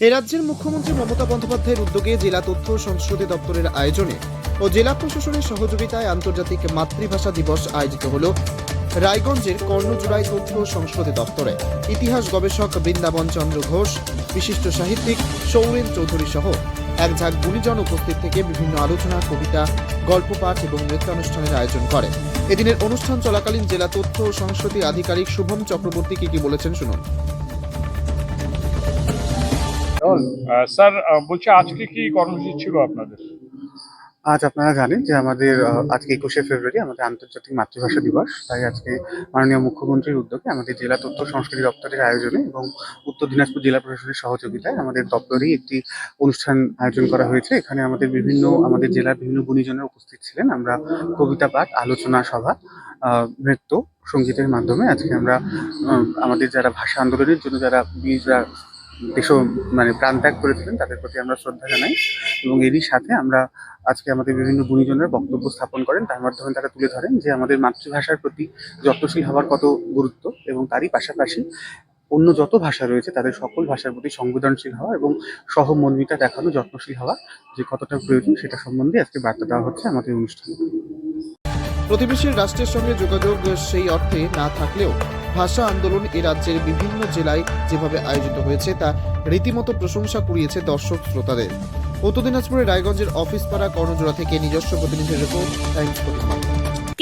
এ রাজ্যের মুখ্যমন্ত্রী মমতা বন্দ্যোপাধ্যায়ের উদ্যোগে জেলা তথ্য সংস্কৃতি দপ্তরের আয়োজনে ও জেলা প্রশাসনের সহযোগিতায় আন্তর্জাতিক মাতৃভাষা দিবস আয়োজিত হল রায়গঞ্জের কর্ণজোড়ায় তথ্য সংস্কৃতি দপ্তরে। ইতিহাস গবেষক বৃন্দাবন চন্দ্র ঘোষ, বিশিষ্ট সাহিত্যিক সৌরেন চৌধুরী সহ এক ঝাঁক গুণীজন উপস্থিত থেকে বিভিন্ন আলোচনা, কবিতা গল্প পাঠ এবং নৃত্যানুষ্ঠানের আয়োজন করে এদিনের অনুষ্ঠান চলাকালীন জেলা তথ্য ও সংস্কৃতি আধিকারিক শুভম চক্রবর্তী কি কি বলেছেন শুনুন। স্যার বলছি আজকে কি কর্মসূচি ছিল আপনাদের? আজ আপনারা জানেন যে আমাদের আজকে একুশে ফেব্রুয়ারি আমাদের আন্তর্জাতিক মাতৃভাষা দিবস। তাই আজকে মাননীয় মুখ্যমন্ত্রীর উদ্যোগে আমাদের জেলা তথ্য সংস্কৃতি দপ্তরের আয়োজনে এবং উত্তর দিনাজপুর জেলা প্রশাসনের সহযোগিতায় আমাদের দপ্তরেই একটি অনুষ্ঠান আয়োজন করা হয়েছে। এখানে আমাদের বিভিন্ন আমাদের জেলার বিভিন্ন গুণীজনের উপস্থিত ছিলেন। আমরা কবিতা পাঠ আলোচনা সভা নৃত্য সঙ্গীতের মাধ্যমে আজকে আমরা আমাদের যারা ভাষা আন্দোলনের জন্য যারা বীররা দেশ মানে প্রাণ ত্যাগ করেছিলেন, তাদের প্রতি আমরা শ্রদ্ধা জানাই এবং এরই সাথে আমরা আজকে আমাদের বিভিন্ন গুণীজনের বক্তব্য স্থাপন করেন, তার মাধ্যমে তারা তুলে ধরেন যে আমাদের মাতৃভাষার প্রতি যত্নশীল হওয়ার কত গুরুত্ব এবং তারই পাশাপাশি অন্য যত ভাষা রয়েছে, তাদের সকল ভাষার প্রতি সংবেদনশীল হওয়া এবং সহমর্মিতা দেখানো, যত্নশীল হওয়া যে কতটা প্রয়োজন সেটা সম্বন্ধে আজকে বার্তা দেওয়া হচ্ছে আমাদের অনুষ্ঠানে। প্রতিবেশীর রাষ্ট্রের সঙ্গে যোগাযোগ সেই অর্থে না থাকলেও ভাষা আন্দোলন এ রাজ্যের বিভিন্ন জেলায় যেভাবে আয়োজিত হয়েছে তা রীতিমতো প্রশংসা কুড়িয়েছে দর্শক শ্রোতাদের। উত্তর দিনাজপুরের রায়গঞ্জের অফিস পাড়া কর্ণজোড়া থেকে নিজস্ব প্রতিনিধির রিপোর্ট, টাইমস